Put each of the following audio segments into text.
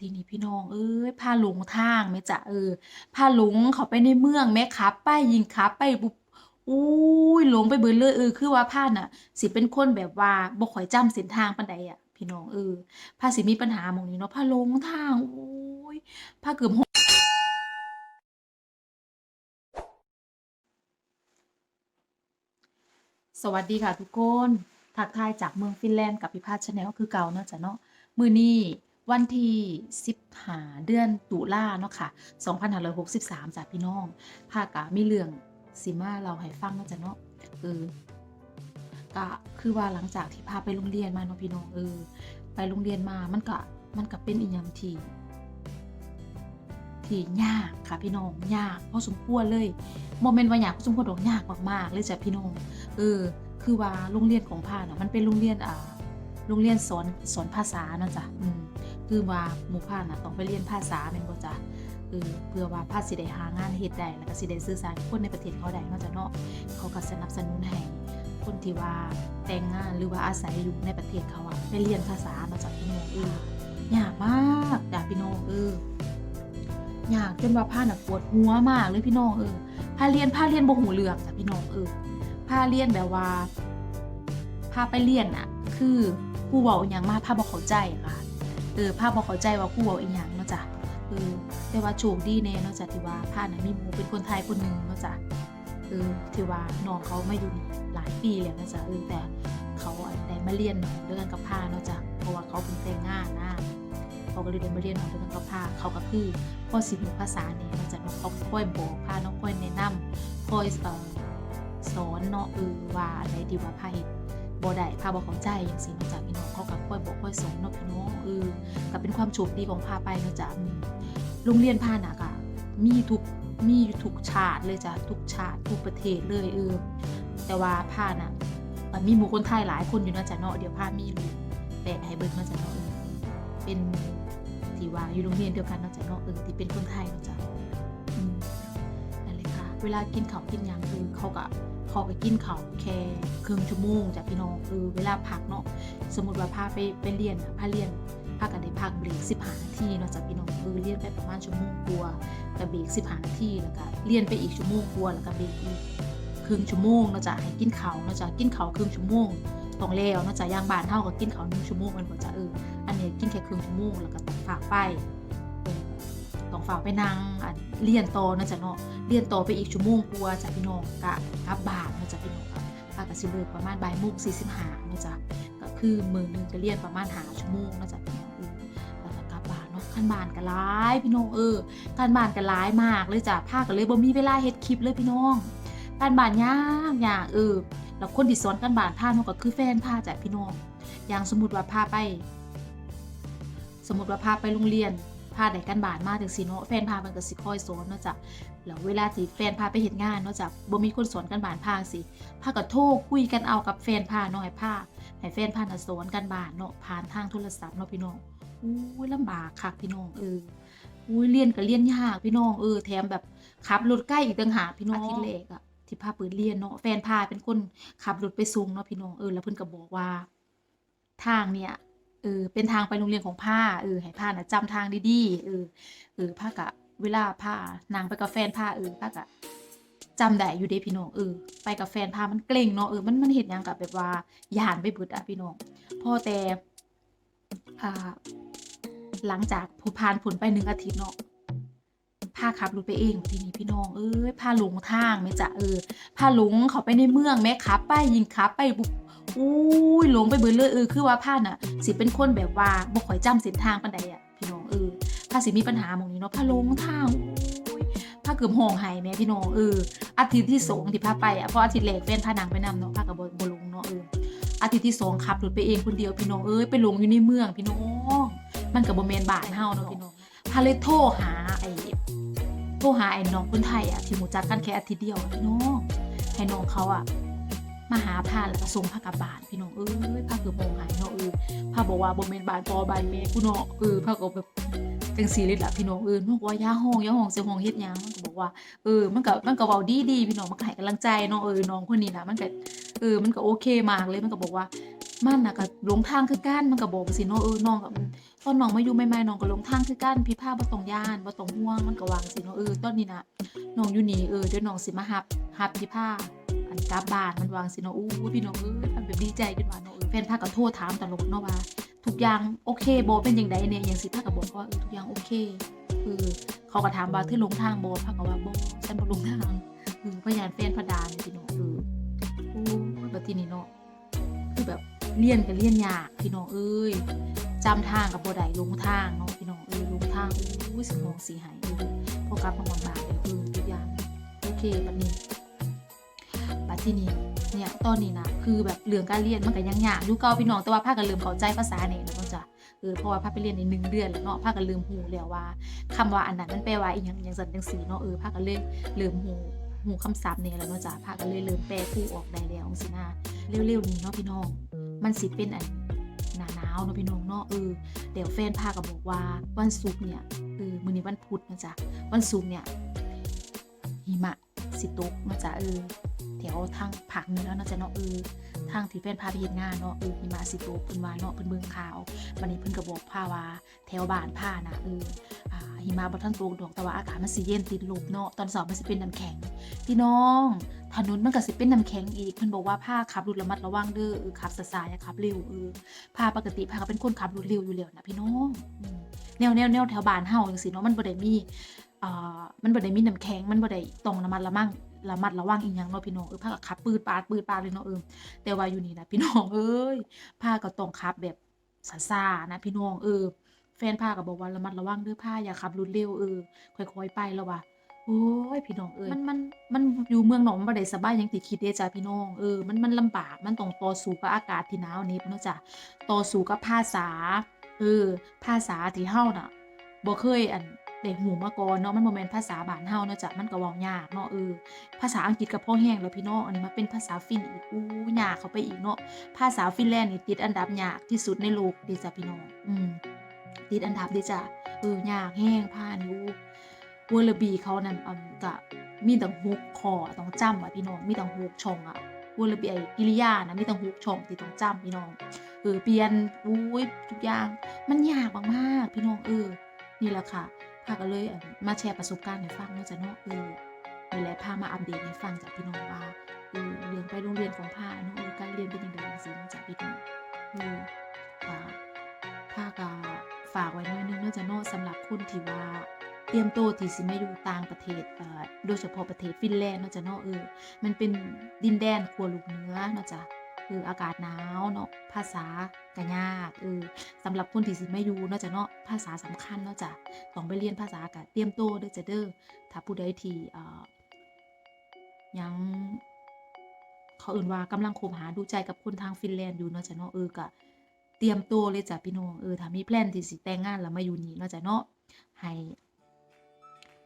ทีนี้พี่น้อง เอ้ยพาหลงทางแม่จ๊ะเออพาหลงเขาไปในเมืองแม่ขับไปยิงขับไปปุ๊บอุ้ยหลงไปเบิดเลยเออคือว่าพาน่ะ สิเป็นคนแบบว่าบ่ค่อยจำเส้นทางปานใดอะ พี่น้องเออพาสิมีปัญหาหมองนี้เนาะพาหลงทางโอ้ยพาเกือบสวัสดีค่ะทุกคน ทักทายจากเมืองฟินแลนด์กับพิพาทชาแนลคือเก่าเนาะจ้ะเนาะมือนี้ วันที่15เดือนตุลาเนาะค่ะ2563จ้ะพี่น้องภาคกะมีเรื่องสิมาเราให้ฟังเนาะจ้ะเนาะเออก็คือว่าหลังจากที่พาไปโรงเรียนมาเนาะพี่น้องเออ ไปโรงเรียนมามันก็มันก็เป็นอีหยังที่ที่ยากค่ะพี่น้องยากพอสมควรเลยโมเมนต์ว่ายากพอสมควรดอกยากมากๆเลยจ้ะพี่น้องเออ คือว่าโรงเรียนของพาน่ะมันเป็นโรงเรียนอ่าโรงเรียนสอนสอนภาษาเนาะจ้ะอืม คือว่าหมู่พาน่ะต้องไปเรียนภาษาแม่นบ่จ้ะเออเพื่อว่าพาสิได้หางานเฮ็ดได้แล้วก็สิได้สื่อสารกับคนในประเทศเขาได้เนาะจ้ะเนาะเขาก็สนับสนุนให้คนที่ว่าแต่งงานหรือว่าอาศัยอยู่ในประเทศเขาอะไปเรียนภาษาเนาจ้ะพี่น้องเออยากมากจ้ะพี่น้องเออยากจนว่าพาน่ะปวดหัวมากเลยพี่น้องเออพาเรียนพาเรียนบ่หูเรื่องจ้ะพี่น้องเออพาเรียนแบบว่าพาไปเรียนอะคือครูเว้าอย่างมากพาบ่เข้าใจค่ะ เออพาบ่เข้าใจว่าครูเว้าอีหยังเนาะจ้ะเออแต่ว่าโชคดีแน่เนาะจ้ะที่ว่าพาน่ะมีหมูเป็นคนไทยคนหนึ่งเนาะจ้ะเออที่ว่าน้องเขามาอยู่นี่หลายปีแล้วนะจ๊ะเออแต่เขาได้มาเรียนด้วยกันกับพาเนาะจ้ะเพราะว่าเขาเพิ่งแต่งงานนะเขาก็เลยได้มาเรียนด้วยกันกับพาเขาก็คือพ่อสิรู้ภาษาเนี่ยเนาะจ้ะเนาะเขาค่อยบอกพาน้องค่อยแนะนำค่อยสอนเนาะเออว่าอะไรดีว่าพาเฮ็ด บ่ได้พาบ่เข้าใจจังซี่เนาะจ้ะพี่น้องเขาก็ค่อยบอกค่อยสอนเนาะพี่น้องเออก็เป็นความโชคดีของพาไปนะจ้ะโรงเรียนพาน่ะก็มีทุกมีทุกชาติเลยจ้ะทุกชาติทุกประเทศเลยเออแต่ว่าพาน่ะเอ่อมีหมู่คนไทยหลายคนอยู่นะจ้ะเนาะเดี๋ยวพามีรูแปะให้เบิ่งเนาจ้ะเนาะเออเป็นที่ว่าอยู่โรงเรียนเดียวกันนะจ้ะเนาะเออที่เป็นคนไทยนะจ้ะนั่นเลยค่ะเวลากินข้าวกินยังคือเขาก็ เขาก็กินเขาแค่ครึ่งชั่วโมงจากพี่น้องเออเวลาพักเนาะสมมติว่าพาไปไปเรียนพาเรียนพากันได้พักเบรก15นาทีเนาะจากพี่น้องเออเรียนไปประมาณชั่วโมงกว่ากับเบรก15นาทีแล้วก็เรียนไปอีกชั่วโมงกว่าแล้วก็เบรกอีกครึ่งชั่วโมงเนาะจะให้กินเขาเนาะจะกินเขาครึ่งชั่วโมงต้องแล้วเนาะจะย่างบานเฮาก็กินเขาหนึ่งชั่วโมงมันบ่จ้ะเอออันนี้กินแค่ครึ่งชั่วโมงแล้วก็ต้องฝากไป ต้องฝากไปนั่งเรียนโตนะจ้ะเนาะเรียนโตไปอีกชั่วโมงกว่าจ้ะพี่น้องกะกลับบ้านนะจ้ะพี่น้องค่ะพากะสิเลิกประมาณบ่ายโมงสี่สิบห้านะจ้ะก็คือมือหนึงจะเรียนประมาณหาชั่วโมงนะจ้ะพี่น้องออแล้วก็กลับบ้านเนาะขั้นบ้านก็หลายพี่น้องเออการบ้านก็หลายมากเลยจ้ะพาก็เลยบ่มีเวลาเฮ็ดคลิปเลยพี่น้องการบ้านยากยากเออแล้วคนที่สอนการบ้านพาเนาะก็คือแฟนพาจ้ะพี่น้องอย่างสมมุติว่าพาไป สมมุติว่าพาไปโรงเรียน พาได้การบ้านมากจังซี่เนาะแฟนพามันก็สิคอยสอนเนาะจ้ะแล้วเวลาที่แฟนพาไปเห็นงานเนาะจากบ่มีคนสอนกันบานพาสิพาก็โทรคุยกันเอากับแฟนพาเนาะให้พาให้แฟนพาน่ะสอนกันบานเนาะผ่านทางโทรศัพท์เนาะพี่น้องอุ้ยลำบากคักพี่น้องเอออุ้ยเรียนก็เรียนยากพี่น้องเออแถมแบบขับรถใกล้อีกต่างหากพี่น้องอาทิตย์แรกอะที่พาเปิดเรียนเนาะแฟนพาเป็นคนขับรถไปส่งเนาะพี่น้องเออแล้วเพิ่นก็บอกว่า ทางเนี่ย เออเป็นทางไปโรงเรียนของผ้าเออให้ผ้าน่ะจำทางดีๆเออเออผ้ากะเวลาผ้านางไปกับแฟนผ้าเออผ้ากะจำได้อยู่เด้พี่น้องเออไปกับแฟนผ้ามันเกรงเนาะเออมันมันเห็นยังกับแบบว่าย่านไปบิดอะพี่น้องพอแต่อ่าหลังจากผู้ผ่านผลไปหนึ่งอาทิตย์เนาะผ้าขับรถไปเองทีนี้พี่น้องเอ้ยผ้าหลงทางไหมจ๊ะเออผ้าหลงเขาไปในเมืองแม่ขับไปยิงขับไปบุก อุ้ยหลงไปเบิดเลยเออคือว่าผ้าน่ะ สิเป็นคนแบบว่าบ่ค่อยจำเส้นทางปานใดอะพี่น้องเออถ้าสิมีปัญหาหมองนี้เนาะพาลงทางอุ้ยพาเกือบห้องไห้แม่พี่น้องเอออาทิตย์ที่สองที่พาไปอะเพราะอาทิตย์แรกแฟนพานางไปนำเนาะพากับบบ่ลงเนาะเอออาทิตย์ที่สองขับรถไปเองคนเดียวพี่น้องเอ้ยไปลงอยู่ในเมืองพี่น้องมันกับบ่แม่นบ้านเฮาเนาะพี่น้องพาเลยโทรหาไอ้โทรหาไอ้น้องคนไทยอะที่รู้จักกันแค่อาทิตย์เดียวพี่น้องให้น้องเขาอะ มาหาพาแล้วก็ส่งพากับบ้านพี่น้องเอ้ยพาเกือบห้องไห้เนาะเออพาบอกว่าบ่แม่นบ้านพ่อบานแม่กูเนาะเออพาก็แบบจังซี่เลยล่ะพี่น้องเออมันก็ว่ายาห้องย่าห้องเสียห้องเฮ็ดหยังมันก็บอกว่าเออมันก็มันก็เว้าดีๆพี่น้องมันก็ให้กำลังใจเนาะเออน้องคนนี้น่ะมันก็เออมันก็โอเคมากเลยมันก็บอกว่ามันน่ะก็หลงทางคือกันมันก็บอกสิเนาะเออน้องก็ตอนน้องมาอยู่ใหม่ๆน้องก็หลงทางคือกันพี่พาบ่ต้องย้านบ่ต้องห่วงมันก็วางสิเนาะเออตอนนี้น่ะน้องอยู่นี่เออเดี๋ยวน้องสิมารับรับพี่พา กลับบ้านมันวางสิเนาะอู้พี่น้องเอ้ยมันแบบดีใจขึ้นมาเนาะเออแฟนพาก็โทรถามตลอดเนาะว่าทุกอย่างโอเคโบเป็นจังไดเนี่ยอย่างสิพาก็บอกว่าเออทุกอย่างโอเค คือเขาก็ถามว่าเธอหลงทางโบพาก็ว่าโบฉันบ่ลงทางเออพยานแฟนพดานี่พี่น้องเออโอ้บัดทีนี้เนาะคือแบบเลี่ยนกับเลี่ยนยากพี่น้องเอ้ยจำทางกับโบได้ลงทางเนาะพี่น้องเอ้ยลงทางอู้ยสมองสีหายเออพอกลับมาหมอนบานเลยเออทุกอย่างโอเคบัดนี้ ที่นี้เนี่ยตอนนี้นะคือแบบเรื่องการเรียนมันก็ยังยากอยู่เก่าพี่น้องแต่ว่าภาคก็เริ่มเข้าใจภาษาเนี่ยนะจ้ะเออเพราะว่าภาคไปเรียนในหนึ่งเดือนแล้วเนาะภาคก็เริ่มหูแล้วว่าคำว่าอันนั้นมันแปลว่าอีหยังอย่างสันจังสีเนาะเออภาคก็เลยเริ่มหูหูคำศัพท์เนี่ยแล้วเนาะจ้ะภาคก็เลยเริ่มแปลคู่ออกได้แล้วจังซี่นะเร็วๆนี้เนาะพี่น้อง มันสิเป็นอันหนาหนาวเนาะพี่น้องเนาะเออเดี๋ยวแฟนพาก็บอกว่าวันศุกร์เนี่ยเออมื้อนี้วันพุธนะจ๊ะวันศุกร์เนี่ยหิมะสิตกนะจ๊ะเออ ทางภาคเหนือเนาะจ๊ะเนาะเออทางที่แฟนพาไปเฮ็ดงานเนาะเออหิมะสิตกเพิ่นว่าเนาะเพิ่นเบิ่งข่าวบัดนี้เพิ่นก็บอกพาว่าแถวบ้านพานะเอออ่าหิมะบ่ทันตกดอกแต่ว่าอากาศมันสิเย็นติดลบเนาะตอนเช้ามันสิเป็นน้ำแข็งพี่น้องถนนมันก็สิเป็นน้ำแข็งอีกเพิ่นบอกว่าผ้าขับรถระมัดระวังเด้อเออขับช้าๆอย่าขับเร็วเออผ้าปกติผ้าก็เป็นคนขับรถเร็วอยู่แล้วนะพี่น้องแนวแนวแนวแถวบ้านเฮาจังซี่เนาะมันบ่ได้มีอ่ามันบ่ได้มีน้ำแข็งมันบ่ได้ต้องระมัดระวัง ระมัดระวังอีหยังเนาะพี่น้องเออผ้าก็ขับปืดปาดปืดปาดเลยเนาะเออแต่ว่าอยู่นี่นะพี่น้องเอ้ยผ้าก็ต้องขับแบบช้านะพี่น้องเออ แฟนผ้าก็บอกว่าระมัดระวังเด้อผ้าอย่าขับรถเร็วเออค่อยๆไปแล้วว่าโอ้ยพี่น้องเอ้ยมันมันมันอยู่เมืองหนองมันบ่ได้สบายอย่างที่คิดเดจ้ะพี่น้องเออมันมันลำบากมันต้องต่อสู้กับอากาศที่หนาวเน็บเนาะจ้ะต่อสู้กับภาษาเออภาษาที่เฮาน่ะบ่เคยอัน ได้หูมาก่อนเนาะมันบ่แม่นภาษาบ้านเฮาเนาะจ้ะมันก็เว้ายากเนาะเออภาษาอังกฤษก็พอแห้งแล้วพี่น้องอันนี้มาเป็นภาษาฟินอีกอู้ยากเข้าไปอีกเนาะภาษาฟินแลนด์นี่ติดอันดับยากที่สุดในโลกเด้จ้ะพี่น้องอืมติดอันดับเด้จ้ะเออยากแห้งผ้านอู้เวอร์ลบีเขานั่นอืมก็มีตั้งหกข้อต้องจำอะพี่น้องมีตั้งหกช่องอะวอร์ลบีไอกิริยานะมีตั้งหกช่องที่ต้องจำพี่น้องเออเปลี่ยนอุ้ยทุกอย่างมันยากมากๆพี่น้องเออนี่แหละค่ะ พาก็เลยมาแชร์ประสบการณ์ให้ฟังเนาะจ้ะเนาะเออนี่แหละพามาอัปเดตให้ฟังจากพี่น้องว่าเออเรื่องไปโรงเรียนของพาเนาะเออการเรียนเป็นยังไงจังซี่เนาะจ้ะพี่น้องเอออ่าพาก็ฝากไว้หน่อยนึงเนาะจ้ะเนาะสำหรับคนที่ว่าเตรียมตัวที่สิมาอยู่ต่างประเทศเออโดยเฉพาะประเทศฟินแลนด์เนาะจ้ะเนาะเออ มันเป็นดินแดนขั้วโลกเนื้อเนาะจ้ะ เอออากาศหนาวเนาะภาษาก็ยากเออสำหรับคนที่สิไมาอยู่เนาะจ้ะเนาะภาษาสำคัญเนาะจ้ะต้องไปเรียนภาษาก็เตรียมตัวเด้อจ้ะเด้อถ้าผู้ใดที่เอ่อยังเขาอื่นว่ากำลังคบหาดูใจกับคนทางฟินแลนด์อยู่เนาะจ้ะเนาะเออก็เตรียมตัวเลยจ้ะพี่น้องเออถ้ามีแพลนที่สิแต่งงานแล้วมาอยู่นี่เนาะจ้ะเนาะให้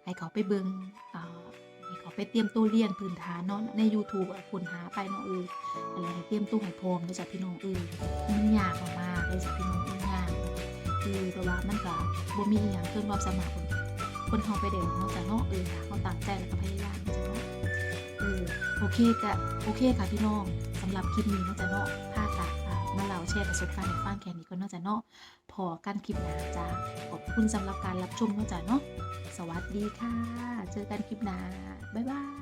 ให้เขาไปเบิงเอ่อให้เขา ไปเตรียมตัวเรียนพื้นฐานเนาะใน YouTube อะค้นหาไปเนาะเอออะไรเตรียมตัวให้พร้อมเด้อจ้ะพี่น้องเออมันยากมากเลยจ้ะพี่น้องมันยากคือแต่ว่ามันก็บ่มีอหยังเกินความสามารถคนคนเฮาไปเด้อเนาะจ้ะเนาะเออถ้าเขาตั้งใจแล้วก็พยายามเนาะจ้ะเนาะเออโอเคก็โอเคค่ะพี่น้องสำหรับคลิปนี้เนาะจ้ะเนาะพาค่ะอ่ามาเล่าแชร์ประสบการณ์ให้ฟังแค่นี้ก็นาะจ้ะเนาะ พอกันคลิปหน้าจ้าขอบคุณสำหรับการรับชมเนาะจ้ะเนาะสวัสดีค่ะ เจอกันคลิปหน้าบ๊ายบาย